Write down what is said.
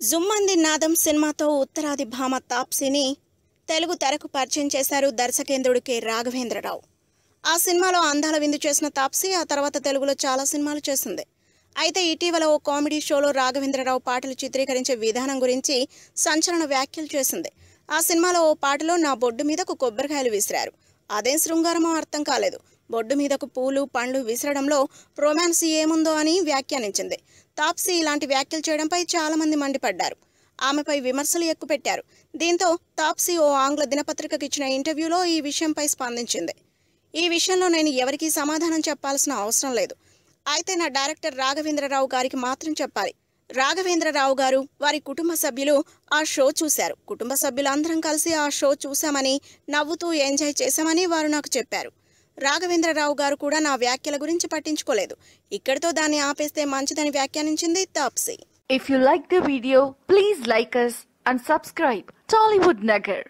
జుమ్మంది నాదం సినిమాతో ఉత్తరాది భామ తాప్సీని తెలుగు తెరకు పరిచయం చేశారు దర్శకేంద్రుడు కె. రాఘవేంద్రరావు. ఆ సినిమాలో అందాల విందు చేసిన తాప్సీ ఆ తర్వాత తెలుగులో చాలా సినిమాలు చేసింది. అయితే ఇటీవల ఓ కామెడీ షోలో రాఘవేంద్రరావు పాటలు చిత్రీకరించే విధానం గురించి సంచలన వ్యాఖ్యలు చేసింది. ఆ సినిమాలో ఓ పాటలో నా బొడ్డు మీదకు కొబ్బరికాయలు విసిరారు. అదేం శృంగారమో అర్థం కాలేదు. బొడ్డు మీదకు పూలు పండ్లు విసరడంలో రొమాన్స్ ఏముందో అని వ్యాఖ్యానించింది. తాప్సీ ఇలాంటి వ్యాఖ్యలు చేయడంపై చాలామంది మండిపడ్డారు. ఆమెపై విమర్శలు ఎక్కుపెట్టారు. దీంతో తాప్సీ ఓ ఆంగ్ల దినపత్రికకు ఇచ్చిన ఇంటర్వ్యూలో ఈ విషయంపై స్పందించింది. ఈ విషయంలో నేను ఎవరికీ సమాధానం చెప్పాల్సిన అవసరం లేదు. అయితే నా డైరెక్టర్ రాఘవేంద్రరావు గారికి మాత్రం చెప్పాలి. రాఘవేంద్రరావు గారు వారి కుటుంబ సభ్యులు ఆ షో చూశారు. కుటుంబ సభ్యులందరం కలిసి ఆ షో చూశామని నవ్వుతూ ఎంజాయ్ చేశామని వారు నాకు చెప్పారు. రాఘవేంద్రరావు గారు కూడా నా వ్యాఖ్యల గురించి పట్టించుకోలేదు ఇక్కడితో దాన్ని ఆపేస్తే మంచిదని వ్యాఖ్యానించింది Taapsee if you like the video please like us and subscribe Tollywood Nagar